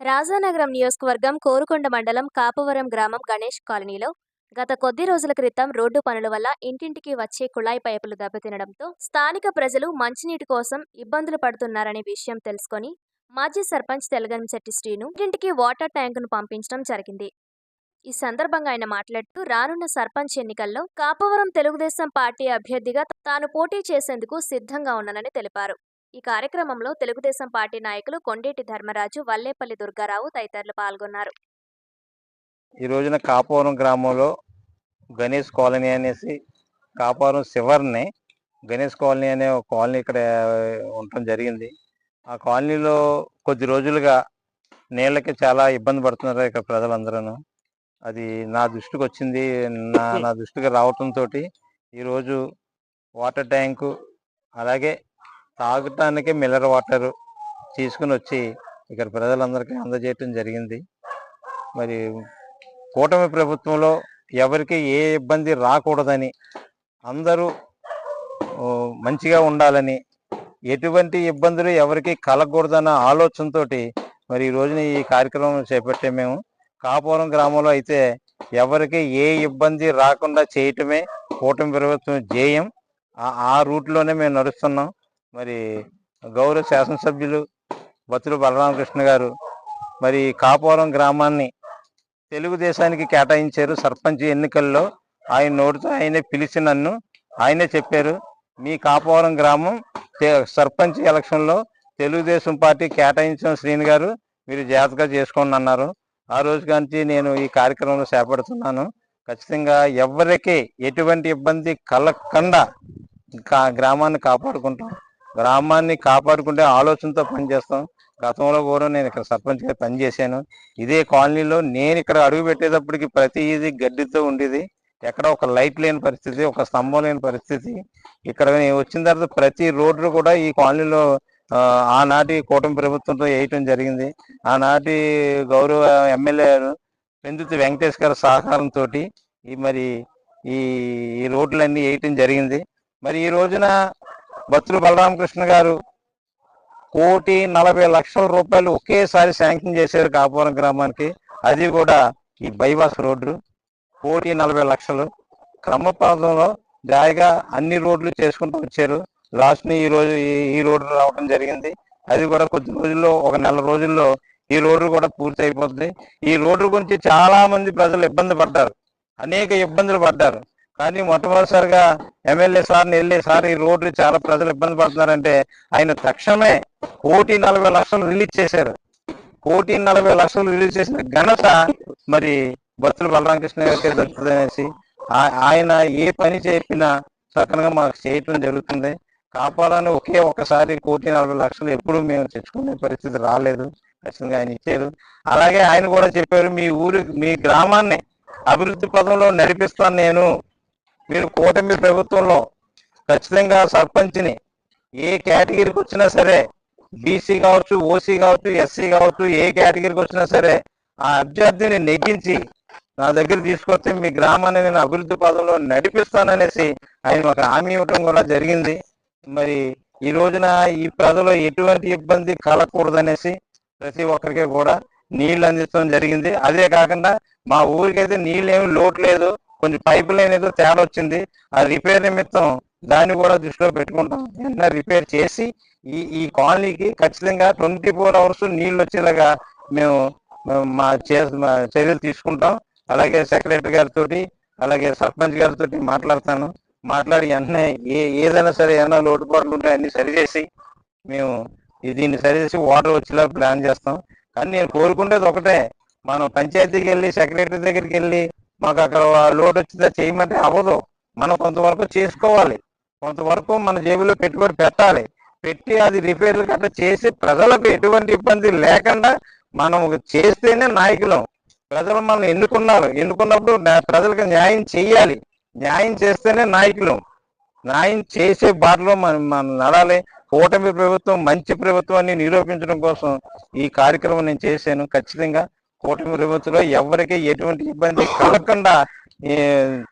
రాజానగరం నియోజకవర్గం కోరుకొండ మండలం కాపవరం గ్రామం గణేష్ కాలనీలో గత కొద్ది రోజుల క్రితం రోడ్డు పనుల వల్ల ఇంటింటికి వచ్చే కుళాయి పైపులు దెబ్బతినడంతో స్థానిక ప్రజలు మంచినీటి కోసం ఇబ్బందులు పడుతున్నారనే విషయం తెలుసుకొని మాజీ సర్పంచ్ తెలగంశెట్టి శ్రీను ఇంటింటికి వాటర్ ట్యాంకును పంపించడం జరిగింది. ఈ సందర్భంగా ఆయన మాట్లాడుతూ రానున్న సర్పంచ్ ఎన్నికల్లో కాపవరం తెలుగుదేశం పార్టీ అభ్యర్థిగా తాను పోటీ చేసేందుకు సిద్ధంగా ఉన్నానని తెలిపారు. ఈ కార్యక్రమంలో తెలుగుదేశం పార్టీ నాయకులు కొండేటి ధర్మరాజు వల్లేపల్లి దుర్గారావు తదితరులు పాల్గొన్నారు. ఈ రోజున కాపవరం గ్రామంలో గణేష్ కాలనీ అనేసి కాపవరం శివర్ని గణేష్ కాలనీ అనే ఒక కాలనీ ఇక్కడ ఉండటం జరిగింది. ఆ కాలనీలో కొద్ది రోజులుగా నీళ్ళకి చాలా ఇబ్బంది పడుతున్నారు ఇక్కడ ప్రజలందరూ అది నా దృష్టికి వచ్చింది. నా నా దృష్టికి రావటంతో ఈరోజు వాటర్ ట్యాంకు అలాగే తాగటానికి మిల్లర్ వాటర్ తీసుకుని వచ్చి ఇక్కడ ప్రజలందరికీ అందజేయటం జరిగింది. మరి కూటమి ప్రభుత్వంలో ఎవరికి ఏ ఇబ్బంది రాకూడదని అందరూ మంచిగా ఉండాలని ఎటువంటి ఇబ్బందులు ఎవరికి కలగకూడదన్న ఆలోచనతో మరి ఈ రోజున ఈ కార్యక్రమం చేపట్టే మేము. కాపురం గ్రామంలో అయితే ఎవరికి ఏ ఇబ్బంది రాకుండా చేయటమే కూటమి ప్రభుత్వం జేయం. ఆ రూట్లోనే మేము నడుస్తున్నాం. మరి గౌరవ శాసనసభ్యులు బతులు బలరామకృష్ణ గారు మరి కాపురం గ్రామాన్ని తెలుగుదేశానికి కేటాయించారు సర్పంచ్ ఎన్నికల్లో. ఆయన నోటితో ఆయనే పిలిచి నన్ను ఆయనే చెప్పారు మీ కాపవరం గ్రామం సర్పంచ్ ఎలక్షన్లో తెలుగుదేశం పార్టీ కేటాయించిన శ్రీని గారు మీరు జాగ్రత్తగా చేసుకోండి అన్నారు. ఆ రోజు నుంచి నేను ఈ కార్యక్రమంలో చేపడుతున్నాను. ఖచ్చితంగా ఎవరికి ఎటువంటి ఇబ్బంది కలగకుండా కా గ్రామాన్ని కాపాడుకుంటాం. గ్రామాన్ని కాపాడుకుంటే ఆలోచనతో పనిచేస్తాం. గతంలో కూడా నేను ఇక్కడ సర్పంచ్గా పనిచేశాను. ఇదే కాలనీలో నేను ఇక్కడ అడుగు పెట్టేటప్పటికి ప్రతి ఇది గడ్డితో ఉండేది. ఎక్కడ ఒక లైట్ లేని పరిస్థితి ఒక స్తంభం లేని పరిస్థితి. ఇక్కడ వచ్చిన తర్వాత ప్రతి రోడ్డు కూడా ఈ కాలనీలో ఆనాటి కూటమి ప్రభుత్వంతో వేయటం జరిగింది. ఆనాటి గౌరవ ఎమ్మెల్యే పెందుతి వెంకటేష్ గారి సహకారంతో ఈ మరి ఈ ఈ రోడ్లన్నీ వేయటం జరిగింది. మరి ఈ రోజున బత్తులు బలరామకృష్ణ గారు కోటి నలభై లక్షల రూపాయలు ఒకేసారి శాంక్షన్ చేశారు కాపురం గ్రామానికి. అది కూడా ఈ బైపాస్ రోడ్డు. కోటి నలభై లక్షలు. క్రమపాదంలో జాయిగా అన్ని రోడ్లు చేసుకుంటూ వచ్చారు. లాస్ట్ని ఈ రోజు ఈ- ఈ రోడ్డు రావడం జరిగింది. అది కూడా కొద్ది రోజుల్లో ఒక నెల రోజుల్లో ఈ రోడ్డు కూడా పూర్తి అయిపోతుంది ఈ రోడ్డు గురించి చాలా మంది ప్రజలు ఇబ్బంది పడ్డారు. అనేక ఇబ్బందులు పడ్డారు. కానీ మొట్టమొదటిసారిగా ఎమ్మెల్యే సార్ని వెళ్ళి సార్ ఈ రోడ్లు చాలా ప్రజలు ఇబ్బంది పడుతున్నారంటే ఆయన తక్షణమే కోటి నలభై లక్షలు రిలీజ్ చేశారు. కోటి నలభై లక్షలు రిలీజ్ చేసిన ఘనత మరి బొత్తుల బలరామకృష్ణ గారికి దక్కుతుంది అనేసి ఆ- ఆయన ఏ పని చెప్పినా చక్కగా మాకు చేయటం జరుగుతుంది. కాపాలని ఒకే ఒకసారి కోటి నలభై లక్షలు ఎప్పుడు మేము తెచ్చుకునే పరిస్థితి రాలేదు. ఖచ్చితంగా ఆయన ఇచ్చారు. అలాగే ఆయన కూడా చెప్పారు మీ ఊరు మీ గ్రామాన్ని అభివృద్ధి పదంలో నడిపిస్తాను నేను. మీరు కూటమి ప్రభుత్వంలో ఖచ్చితంగా సర్పంచ్ని ఏ కేటగిరీకి వచ్చినా సరే బీసీ కావచ్చు ఓసీ కావచ్చు ఎస్సీ కావచ్చు ఏ కేటగిరీకి వచ్చినా సరే ఆ అభ్యర్థిని నెగ్గించి నా దగ్గర తీసుకొస్తే మీ గ్రామాన్ని నేను అభివృద్ధి పదంలో నడిపిస్తాననేసి ఆయన ఒక హామీ ఇవ్వటం కూడా జరిగింది. మరి ఈ రోజున ఈ ప్రజలు ఎటువంటి ఇబ్బంది కలగకూడదనేసి ప్రతి ఒక్కరికి కూడా నీళ్ళు అందించడం జరిగింది. అదే కాకుండా మా ఊరికైతే నీళ్ళు ఏమి లోటు లేదు. కొంచెం పైపు లైన్ ఏదో తేడా వచ్చింది. ఆ రిపేర్ నిమిత్తం దాన్ని కూడా దృష్టిలో పెట్టుకుంటాం. నిన్న రిపేర్ చేసి ఈ ఈ కాలనీకి ఖచ్చితంగా ట్వంటీ ఫోర్ అవర్స్ నీళ్ళు వచ్చేలాగా మేము మా చే- మా చర్యలు తీసుకుంటాం. అలాగే సెక్రటరీ గారితో అలాగే సర్పంచ్ గారితో మాట్లాడతాను. మాట్లాడి వెంటనే ఏ ఏదైనా సరే ఏమైనా లోటుపాట్లు ఉంటే అన్ని సరిచేసి మేము దీన్ని సరిచేసి వాటర్ వచ్చేలా ప్లాన్ చేస్తాం. కానీ నేను కోరుకునేది ఒకటే. మనం పంచాయతీకి వెళ్ళి సెక్రటరీ దగ్గరికి వెళ్ళి మాకు అక్కడ లోటు వచ్చిందా చేయమంటే అవ్వదు. మనం కొంతవరకు చేసుకోవాలి. కొంతవరకు మన జేబులో పెట్టుబడి పెట్టాలి. పెట్టి అది రిపేర్లు గట్రా చేసి ప్రజలకు ఎటువంటి ఇబ్బంది లేకుండా మనం చేస్తేనే నాయకులం. ప్రజలు మనం ఎన్నుకున్నారు. ఎన్నుకున్నప్పుడు ప్రజలకు న్యాయం చేయాలి న్యాయం చేస్తేనే నాయకులం. న్యాయం చేసే బాటలో మనం మనం నడాలి. కూటమి ప్రభుత్వం మంచి ప్రభుత్వాన్ని నిరూపించడం కోసం ఈ కార్యక్రమం నేను చేశాను. ఖచ్చితంగా కూటమి ప్రభుత్వంలో ఎవరికి ఎటువంటి ఇబ్బంది కలగకుండా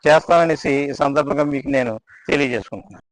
చేస్తాననేసి ఈ సందర్భంగా మీకు నేను తెలియజేసుకుంటున్నాను.